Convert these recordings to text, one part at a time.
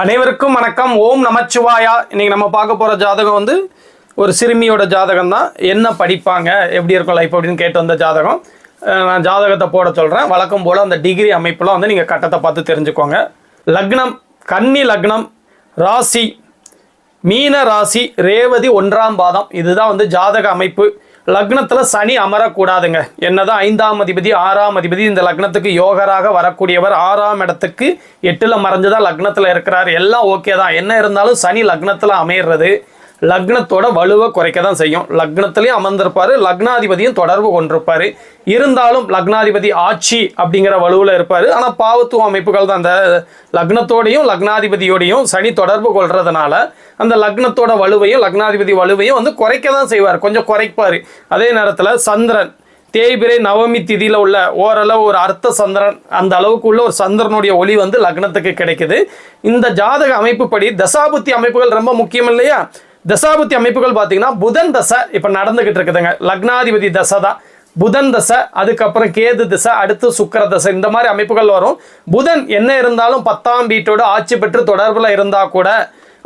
அனைவருக்கும் வணக்கம். ஓம் நமச்சிவாயா. இன்னைக்கு நம்ம பார்க்க போகிற ஜாதகம் வந்து ஒரு சிறுமியோட ஜாதகம் தான். என்ன படிப்பாங்க? எப்படி இருக்கும் லைஃப் அப்படின்னு கேட்டு வந்த ஜாதகம். நான் ஜாதகத்தை போட சொல்கிறேன் வழக்கம் போல் அந்த டிகிரி அமைப்பெலாம் வந்து நீங்கள் கட்டத்தை பார்த்து தெரிஞ்சுக்கோங்க. லக்னம் கன்னி லக்னம் ராசி மீன ராசி ரேவதி ஒன்றாம் பாதம். இதுதான் வந்து ஜாதக அமைப்பு. லக்னத்தில் சனி அமரக்கூடாதுங்க. என்னதான் ஐந்தாம் அதிபதி ஆறாம் அதிபதி இந்த லக்னத்துக்கு யோகராக வரக்கூடியவர் ஆறாம் இடத்துக்கு எட்டில் மறைஞ்சுதான் லக்னத்தில் இருக்கிறார். எல்லாம் ஓகே தான். என்ன இருந்தாலும் சனி லக்னத்தில் அமையிறது. லக்னத்தோட வலுவை குறைக்க தான் செய்யும். லக்னத்திலையும் அமர்ந்திருப்பாரு. லக்னாதிபதியும் தொடர்பு கொண்டிருப்பாரு. இருந்தாலும் லக்னாதிபதி ஆட்சி அப்படிங்கிற வலுவில் இருப்பார். ஆனால் பாவத்துவ அமைப்புகள் தான். அந்த லக்னத்தோடையும் லக்னாதிபதியோடையும் சனி தொடர்பு கொள்றதுனால அந்த லக்னத்தோட வலுவையும் லக்னாதிபதி வலுவையும் வந்து குறைக்க தான் செய்வார். கொஞ்சம் குறைப்பார். அதே நேரத்தில் சந்திரன் தேய்பிரை நவமி திதியில் உள்ள ஓரளவு ஒரு அர்த்த சந்திரன் அந்த அளவுக்கு உள்ள ஒரு சந்திரனுடைய ஒளி வந்து லக்னத்துக்கு கிடைக்குது. இந்த ஜாதக அமைப்புப்படி தசாபுத்தி அமைப்புகள் ரொம்ப முக்கியம் இல்லையா? தசாபுத்தி அமைப்புகள் பார்த்தீங்கன்னா புதன் தசை இப்போ நடந்துகிட்டு இருக்குதுங்க. லக்னாதிபதி தசை தான். புதன் தசை அதுக்கப்புறம் கேது தசை அடுத்து சுக்கர தசை இந்த மாதிரி அமைப்புகள் வரும். புதன் என்ன இருந்தாலும் பத்தாம் வீட்டோட ஆட்சி பெற்று தொடர்பில் இருந்தால் கூட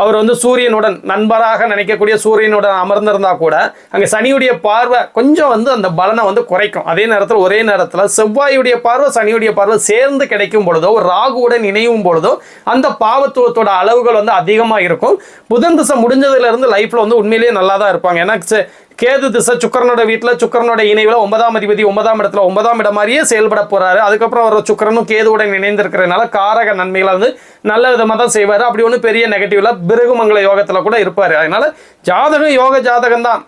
அவர் வந்து சூரியனுடன் நண்பராக நினைக்கக்கூடிய சூரியனுடன் அமர்ந்திருந்தா கூட அங்கே சனியுடைய பார்வை கொஞ்சம் வந்து அந்த பலனை வந்து குறைக்கும். அதே நேரத்தில் ஒரே நேரத்தில் செவ்வாயுடைய பார்வை சனியுடைய பார்வை சேர்ந்து கிடைக்கும் பொழுதோ ஒரு ராகுவுடன் இணையும் பொழுதோ அந்த பாவத்துவத்தோட அளவுகள் வந்து அதிகமாக இருக்கும். புதன் திசை முடிஞ்சதுலேருந்து லைஃப்பில் வந்து உண்மையிலேயே நல்லா தான் இருப்பாங்க. ஏன்னா கேது திசை சுக்கரனோட வீட்டில் சுக்கரனோட இணைவில் ஒன்பதாம் அதிபதி ஒன்பதாம் இடத்துல ஒன்பதாம் இடம் மாதிரியே செயல்பட போகிறாரு அதுக்கப்புறம் அவர் சுக்கரனும் கேதுவுடன் இணைந்திருக்கிறதுனால காரக நன்மைகளை வந்து நல்ல விதமாக தான் செய்வார். அப்படி ஒன்றும் பெரிய நெகட்டிவில் பிருகுமங்கல யோகத்தில் கூட இருப்பார். அதனால் ஜாதகம் யோக ஜாதகம் தான்.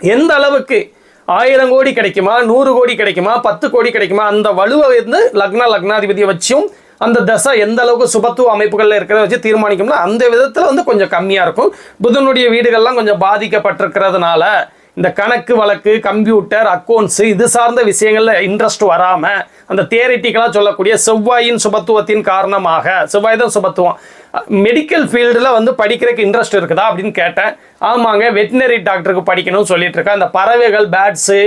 எந்த அளவுக்கு ஆயிரம் கோடி கிடைக்குமா நூறு கோடி கிடைக்குமா பத்து கோடி கிடைக்குமா அந்த வலுவை வந்து லக்ன லக்னாதிபதியை வச்சும் அந்த தசை எந்த அளவுக்கு சுபத்துவ அமைப்புகளில் இருக்கிறத வச்சு தீர்மானிக்கும்னா அந்த விதத்தில் வந்து கொஞ்சம் கம்மியாக இருக்கும். புதனுடைய வீடுகள்லாம் கொஞ்சம் பாதிக்கப்பட்டிருக்கிறதுனால இந்த கணக்கு வழக்கு கம்ப்யூட்டர் அக்கௌண்ட்ஸ் இது சார்ந்த விஷயங்களில் இன்ட்ரெஸ்ட் வராமல் அந்த தியரிட்டிக்கலாக சொல்லக்கூடிய செவ்வாயின் சுபத்துவத்தின் காரணமாக செவ்வாய் தான் சுபத்துவம். மெடிக்கல் ஃபீல்டில் வந்து படிக்கிறதுக்கு இன்ட்ரெஸ்ட் இருக்குதா அப்படின்னு கேட்டேன். ஆமாங்க வெட்டினரி டாக்டருக்கு படிக்கணும்னு சொல்லிட்டு இருக்கேன். அந்த பறவைகள் பேட்ஸு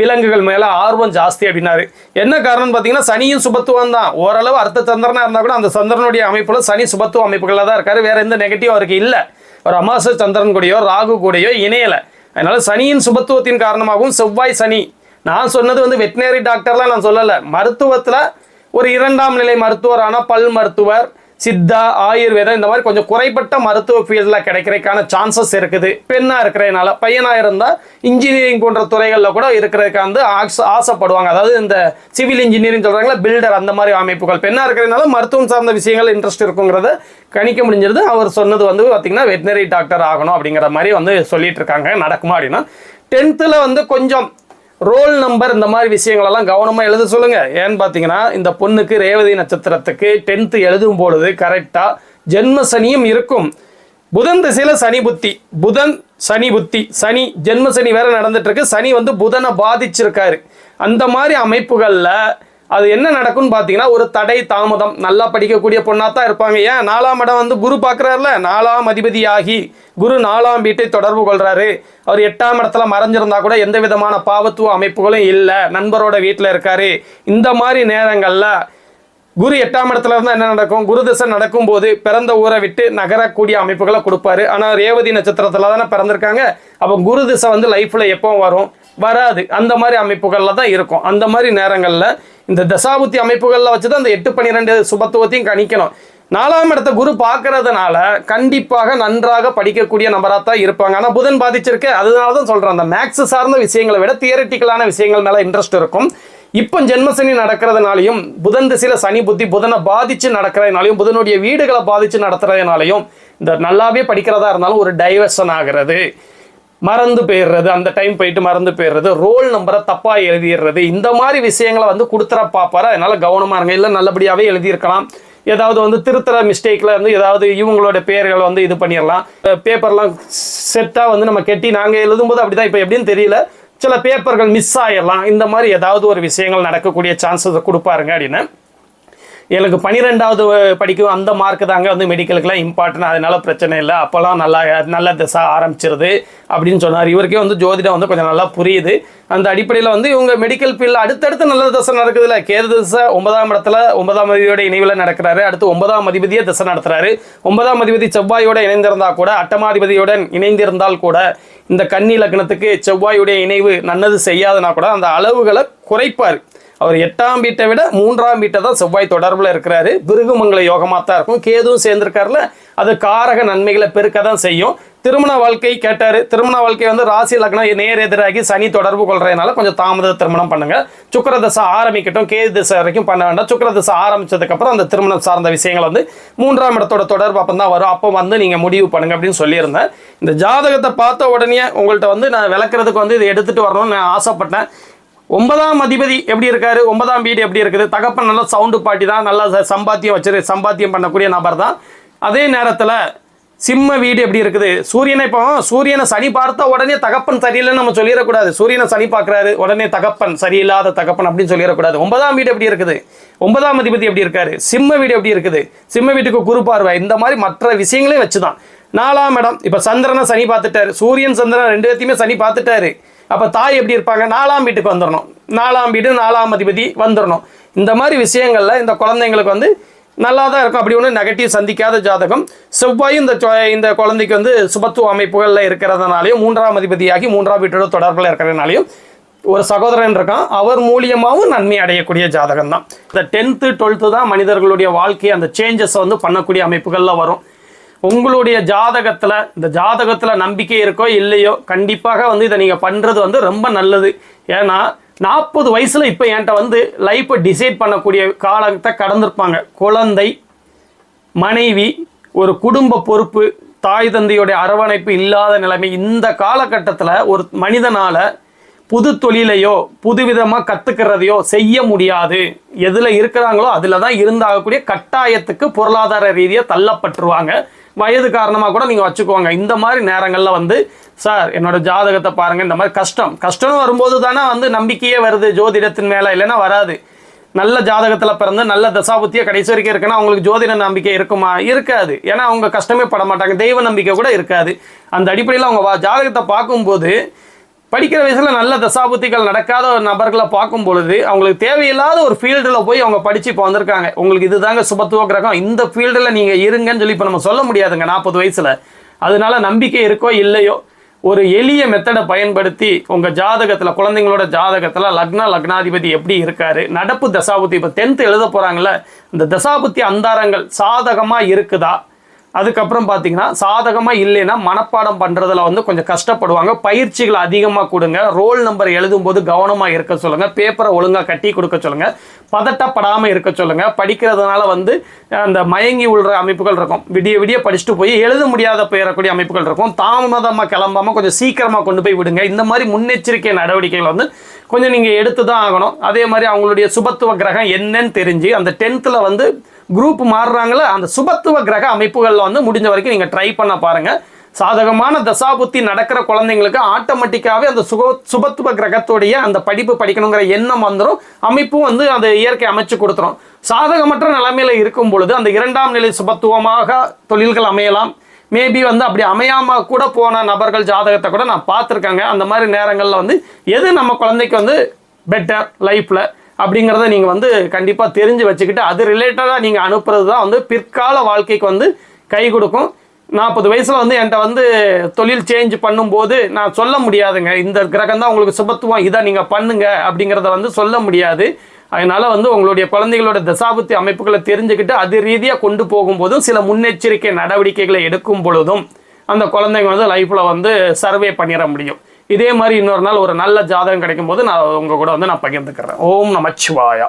விலங்குகள் மேலே ஆர்வம் ஜாஸ்தி அப்படின்னாரு. என்ன காரணம்னு பார்த்தீங்கன்னா சனியும் சுபத்துவம் தான். ஓரளவு அர்த்த சந்திரனாக இருந்தால் கூட அந்த சந்திரனுடைய அமைப்பில் சனி சுபத்துவ அமைப்புகளில் தான் இருக்காரு. வேற எந்த நெகட்டிவ் அவருக்கு இல்லை. ஒரு அமாச சந்திரன் கூடயோ ராகு கூடயோ இணையலை. அதனால சனியின் சுபத்துவத்தின் காரணமாகவும் செவ்வாய் சனி. நான் சொன்னது வந்து வெட்டினரி டாக்டர்லாம் நான் சொல்லலை. மருத்துவத்தில் ஒரு இரண்டாம் நிலை மருத்துவரான பல் மருத்துவர். சித்தா ஆயுர்வேதம் இந்த மாதிரி கொஞ்சம் குறைப்பட்ட மருத்துவ ஃபீல்டில் கிடைக்கிறதுக்கான சான்சஸ் இருக்குது. பெண்ணாக இருக்கிறதுனால பையனாக இருந்தால் இன்ஜினியரிங் போன்ற துறைகளில் கூட இருக்கிறதுக்கு வந்து ஆக்ஸ் ஆசைப்படுவாங்க. அதாவது இந்த சிவில் இன்ஜினியரிங் சொல்கிறாங்களா பில்டர் அந்த மாதிரி அமைப்புகள். பெண்ணாக இருக்கிறதுனால மருத்துவம் சார்ந்த விஷயங்கள் இன்ட்ரெஸ்ட் இருக்குங்கிறத கணிக்க முடிஞ்சிருது. அவர் சொன்னது வந்து பார்த்திங்கன்னா வெட்டினரி டாக்டர் ஆகணும் அப்படிங்கிற மாதிரி வந்து சொல்லிட்டு இருக்காங்க. நடக்குமா அப்படின்னா டென்த்தில் வந்து கொஞ்சம் ரோல் நம்பர் இந்த மாதிரி விஷயங்களெல்லாம் கவனமாக எழுத சொல்லுங்க. ஏன்னு பார்த்தீங்கன்னா இந்த பொண்ணுக்கு ரேவதி நட்சத்திரத்துக்கு டென்த்து எழுதும் பொழுது கரெக்டாக ஜென்ம சனியும் இருக்கும். புதன் திசையில் சனி புத்தி. புதன் சனி புத்தி. சனி ஜென்ம சனி வேற நடந்துட்டு இருக்கு. சனி வந்து புதனை பாதிச்சிருக்காரு. அந்த மாதிரி அமைப்புகளில் அது என்ன நடக்கும்னு பார்த்தீங்கன்னா ஒரு தடை தாமதம் நல்லா படிக்கக்கூடிய பொண்ணாக தான் இருப்பாங்க. ஏன்? நாலாம் இடம் வந்து குரு பார்க்குறாருல நாலாம் அதிபதியாகி குரு நாலாம் வீட்டை தொடர்பு கொள்கிறாரு அவர் எட்டாம் இடத்துல மறைஞ்சிருந்தா கூட எந்த விதமான பாவத்துவ அமைப்புகளும் இல்லை. நண்பரோட வீட்டில் இருக்காரு. இந்த மாதிரி நேரங்களில் குரு எட்டாம் இடத்துல இருந்தால் என்ன நடக்கும்? குரு திசை நடக்கும்போது பிறந்த ஊரை விட்டு நகரக்கூடிய அமைப்புகளை கொடுப்பாரு. ஆனால் ரேவதி நட்சத்திரத்தில் தானே பிறந்திருக்காங்க. அப்போ குரு திசை வந்து லைஃப்பில் எப்போ வரும். வராது. அந்த மாதிரி அமைப்புகளில் தான் இருக்கும். அந்த மாதிரி நேரங்களில் இந்த தசாபுத்தி அமைப்புகளில் வச்சு தான் இந்த எட்டு பன்னிரெண்டு சுபத்துவத்தையும் கணிக்கணும். நாலாம் இடத்த குரு பார்க்கறதுனால கண்டிப்பாக நன்றாக படிக்கக்கூடிய நபராக தான் இருப்பாங்க. ஆனால் புதன் பாதிச்சிருக்கு. அதனால தான் சொல்கிறேன் அந்த மேக்ஸ் சார்ந்த விஷயங்களை விட தியரட்டிக்கலான விஷயங்கள் மேலே இன்ட்ரெஸ்ட் இருக்கும். இப்போ ஜென்மசனி நடக்கிறதுனாலையும் புதன் திசையில் சனி புத்தி புதனை பாதிச்சு நடக்கிறதுனாலையும் புதனுடைய வீடுகளை பாதித்து நடத்துறதுனாலையும் இந்த நல்லாவே படிக்கிறதா இருந்தாலும் ஒரு டைவர்ஷன் ஆகிறது. மறந்து போயிடுறது அந்த டைம் போயிட்டு மறந்து போயிடுறது ரோல் நம்பரை தப்பாக எழுதிடுறது இந்த மாதிரி விஷயங்களை வந்து கொடுத்துற பார்ப்பாரு அதனால் கவனமாக இருங்க. இல்லை நல்லபடியாகவே எழுதியிருக்கலாம். ஏதாவது வந்து திருத்துற மிஸ்டேக்கில் வந்து ஏதாவது இவங்களோட பேர்களை வந்து இது பண்ணிடலாம். பேப்பர்லாம் செட்டாக வந்து நம்ம கெட்டி நாங்கள் எழுதும்போது அப்படி தான் இப்போ எப்படின்னு தெரியல. சில பேப்பர்கள் மிஸ் ஆயிடலாம். இந்த மாதிரி ஏதாவது ஒரு விஷயங்கள் நடக்கக்கூடிய சான்சஸ் கொடுப்பாருங்க அப்படின்னு. எனக்கு பன்னிரெண்டாவது படிக்கும் அந்த மார்க்கு தாங்க வந்து மெடிக்கலுக்குலாம் இம்பார்ட்டன்ட் அதனால பிரச்சனை இல்லை. அப்போல்லாம் நல்லா நல்ல திசை ஆரம்பிச்சிருது அப்படின்னு சொன்னார். இவருக்கே வந்து ஜோதிடம் வந்து கொஞ்சம் நல்லா புரியுது. அந்த அடிப்படையில் வந்து இவங்க மெடிக்கல் ஃபீல்டில் அடுத்தடுத்து நல்ல திசை நடக்குதுல்ல. கேது திசை ஒன்பதாம் இடத்துல ஒன்பதாம் அதிபதியோட இணைவில் நடக்கிறாரு. அடுத்து ஒன்பதாம் அதிபதியே திசை நடத்துறாரு. ஒன்பதாம் அதிபதி செவ்வாயோட இணைந்திருந்தால் கூட அட்டமாதிபதியுடன் இணைந்திருந்தால் கூட இந்த கன்னி லக்னத்துக்கு செவ்வாயுடைய இணைவு நல்லது செய்யாதுன்னா கூட அந்த அளவுகளை குறைப்பார். அவர் எட்டாம் வீட்டை விட மூன்றாம் வீட்டை தான் செவ்வாய் தொடர்பில் இருக்கிறாரு. பிருகுமங்கல யோகமாக தான் இருக்கும். கேதுவும் சேர்ந்திருக்காருல அது காரக நன்மைகளை பெருக்க தான் செய்யும். திருமண வாழ்க்கை கேட்டார். திருமண வாழ்க்கை வந்து ராசி லக்னம் நேர் எதிராகி சனி தொடர்பு கொள்றதுனால கொஞ்சம் தாமத திருமணம் பண்ணுங்க. சுக்கர தசை ஆரம்பிக்கட்டும். கேது திசை வரைக்கும் பண்ண வேண்டாம். சுக்கர தசை ஆரம்பிச்சதுக்கப்புறம் அந்த திருமணம் சார்ந்த விஷயங்கள் வந்து மூன்றாம் இடத்தோட தொடர்பு அப்போ தான் வரும். அப்போ வந்து நீங்கள் முடிவு பண்ணுங்க அப்படின்னு சொல்லியிருந்தேன். இந்த ஜாதகத்தை பார்த்த உடனே உங்கள்கிட்ட வந்து நான் விளக்குறதுக்கு வந்து இதை எடுத்துகிட்டு வரணும்னு நான் ஆசைப்பட்டேன். ஒன்பதாம் அதிபதி எப்படி இருக்காரு? ஒன்பதாம் வீடு எப்படி இருக்குது? தகப்பன் நல்ல சவுண்டு பாட்டி தான். நல்லா ச- சம்பாத்தியம் வச்சிரு சம்பாத்தியம் பண்ணக்கூடிய நபர் தான். அதே நேரத்தில் சிம்ம வீடு எப்படி இருக்குது? சூரியனை இப்போ சூரியனை சனி பார்த்தா உடனே தகப்பன் சரியில்லைன்னு நம்ம சொல்லிடக்கூடாது. சூரியனை சனி பார்க்குறாரு உடனே தகப்பன் சரியில்லாத தகப்பன் அப்படின்னு சொல்லிடக்கூடாது. ஒன்பதாம் வீடு எப்படி இருக்குது? ஒன்பதாம் அதிபதி எப்படி இருக்காரு? சிம்ம வீடு எப்படி இருக்குது? சிம்ம வீட்டுக்கு குரு பார்வை. இந்த மாதிரி மற்ற விஷயங்களையும் வச்சு தான் நாலாம் இடம் இப்போ சந்திரனை சனி பார்த்துட்டாரு. சூரியன் சந்திரன் ரெண்டு பேர்த்தையுமே சனி பார்த்துட்டாரு. அப்போ தாய் எப்படி இருப்பாங்க? நாலாம் வீட்டுக்கு வந்துடணும் நாலாம் வீடு நாலாம் அதிபதி வந்துடணும் இந்த மாதிரி விஷயங்களில் இந்த குழந்தைங்களுக்கு வந்து நல்லா தான் இருக்கும். அப்படி ஒன்றும் நெகட்டிவ் சந்திக்காத ஜாதகம். செவ்வாயும் இந்த இந்த குழந்தைக்கு வந்து சுபத்துவ அமைப்புகளில் இருக்கிறதுனாலையும் மூன்றாம் அதிபதியாகி மூன்றாம் வீட்டோட தொடர்பில் இருக்கிறதுனாலையும் ஒரு சகோதரன் இருக்கான். அவர் மூலியமாகவும் நன்மை அடையக்கூடிய ஜாதகம் தான் இந்த டென்த்து டுவெல்த்து தான் மனிதர்களுடைய வாழ்க்கையை அந்த சேஞ்சஸ் வந்து பண்ணக்கூடிய அமைப்புகளில் வரும். உங்களுடைய ஜாதகத்தில் இந்த ஜாதகத்தில் நம்பிக்கை இருக்கோ இல்லையோ கண்டிப்பாக வந்து இதை நீங்கள் பண்ணுறது வந்து ரொம்ப நல்லது. ஏன்னா நாற்பது வயசில் இப்போ என்கிட்ட வந்து லைஃப்பை டிசைட் பண்ணக்கூடிய காலத்தை கடந்திருப்பாங்க. குழந்தை மனைவி ஒரு குடும்ப பொறுப்பு தாய் தந்தையுடைய அரவணைப்பு இல்லாத நிலைமை இந்த காலகட்டத்தில் ஒரு மனிதனால் புது தொழிலையோ புதுவிதமாக கற்றுக்கிறதையோ செய்ய முடியாது. எதில் இருக்கிறாங்களோ அதில் தான் இருந்தாகக்கூடிய கட்டாயத்துக்கு பொருளாதார ரீதியாக தள்ளப்பட்டுருவாங்க. வயது காரணமாக கூட நீங்கள் வச்சுக்கோங்க. இந்த மாதிரி நேரங்களில் வந்து சார் என்னோட ஜாதகத்தை பாருங்கள் இந்த மாதிரி கஷ்டம். கஷ்டம் வரும்போது தானே வந்து நம்பிக்கையே வருது. ஜோதிடத்தின் மேலே இல்லைன்னா வராது. நல்ல ஜாதகத்தில் பிறந்து நல்ல தசாபுத்தியாக கடைசி வரைக்கும் இருக்குன்னா அவங்களுக்கு ஜோதிட நம்பிக்கை இருக்குமா? இருக்காது. ஏன்னா அவங்க கஷ்டமே பட மாட்டாங்க. தெய்வ நம்பிக்கை கூட இருக்காது. அந்த அடிப்படையில் அவங்க வா- ஜாதகத்தை பார்க்கும்போது படிக்கிற வயசில் நல்ல தசாபுத்திகள் நடக்காத ஒரு நபர்களை பார்க்கும் பொழுது அவங்களுக்கு தேவையில்லாத ஒரு ஃபீல்டில் போய் அவங்க படித்து இப்போ வந்திருக்காங்க. உங்களுக்கு இதுதாங்க சுபத்துவ கிரகம். இந்த ஃபீல்டில் நீங்கள் இருங்கன்னு சொல்லி இப்போ நம்ம சொல்ல முடியாதுங்க நாற்பது வயசில். அதனால நம்பிக்கை இருக்கோ இல்லையோ ஒரு எளிய மெத்தடை பயன்படுத்தி உங்கள் ஜாதகத்தில் குழந்தைங்களோட ஜாதகத்தில் லக்ன லக்னாதிபதி எப்படி இருக்காரு நடப்பு தசாபுத்தி இப்போ டென்த்து எழுத போகிறாங்களே இந்த தசாபுத்தி அந்தாரங்கள் சாதகமாக இருக்குதா? அதுக்கப்புறம் பார்த்தீங்கன்னா சாதகமாக இல்லைன்னா மனப்பாடம் பண்ணுறதுல வந்து கொஞ்சம் கஷ்டப்படுவாங்க. பயிற்சிகள் அதிகமாக கொடுங்க. ரோல் நம்பர் எழுதும்போது கவனமாக இருக்க சொல்லுங்கள் பேப்பரை ஒழுங்காக கட்டி கொடுக்க சொல்லுங்கள் பதட்டப்படாமல் இருக்க சொல்லுங்கள் படிக்கிறதுனால வந்து அந்த மயங்கி உள்ள அமைப்புகள் இருக்கும். விடிய விடிய படிச்சுட்டு போய் எழுத முடியாத பெயரக்கூடிய அமைப்புகள் இருக்கும். தாமதமாக கிளம்பாமல் கொஞ்சம் சீக்கிரமாக கொண்டு போய் விடுங்க. இந்த மாதிரி முன்னெச்சரிக்கை நடவடிக்கைகள் வந்து கொஞ்சம் நீங்கள் எடுத்து தான் ஆகணும். அதே மாதிரி அவங்களுடைய சுபத்துவ கிரகம் என்னன்னு தெரிஞ்சு அந்த டென்த்தில் வந்து குரூப் மாறுறாங்களோ அந்த சுபத்துவ கிரக அமைப்புகளில் வந்து முடிஞ்ச வரைக்கும் நீங்கள் ட்ரை பண்ண பாருங்கள் சாதகமான தசாபுத்தி நடக்கிற குழந்தைங்களுக்கு ஆட்டோமேட்டிக்காகவே அந்த சுக சுபத்துவ கிரகத்துடைய அந்த படிப்பு படிக்கணுங்கிற எண்ணம் வந்துடும் அமைப்பும் வந்து அந்த இயற்கை அமைச்சு கொடுத்துரும். சாதகமற்ற நிலைமையில் இருக்கும் பொழுது அந்த இரண்டாம் நிலை சுபத்துவமாக தொழில்கள் அமையலாம். மேபி வந்து அப்படி அமையாமல் கூட போன நபர்கள் ஜாதகத்தை கூட நான் பார்த்துருக்காங்க. அந்த மாதிரி நேரங்களில் வந்து எது நம்ம குழந்தைக்கு வந்து பெட்டர் லைஃப்பில் அப்படிங்கிறத நீங்கள் வந்து கண்டிப்பாக தெரிஞ்சு வச்சுக்கிட்டு அது ரிலேட்டடாக நீங்கள் அனுப்புறது தான் வந்து பிற்கால வாழ்க்கைக்கு வந்து கை கொடுக்கும். நாற்பது வயசில் வந்து என்கிட்ட வந்து தொழில் சேஞ்ச் பண்ணும்போது நான் சொல்ல முடியாதுங்க. இந்த கிரகம் தான் உங்களுக்கு சுபத்துவம் இதை நீங்கள் பண்ணுங்க அப்படிங்கிறத வந்து சொல்ல முடியாது. அதனால் வந்து உங்களுடைய குழந்தைகளோட தசாபுத்தி அமைப்புகளை தெரிஞ்சுக்கிட்டு அது ரீதியாக கொண்டு போகும்போதும் சில முன்னெச்சரிக்கை நடவடிக்கைகளை எடுக்கும் பொழுதும் அந்த குழந்தைங்க வந்து லைஃப்பில் வந்து சர்வே பண்ணிட முடியும். இதே மாதிரி இன்னொரு நாள் ஒரு நல்ல ஜாதகம் கிடைக்கும் போது நான் உங்க கூட வந்து நான் பகிர்ந்துக்கிறேன். ஓம் நமச்சிவாயா.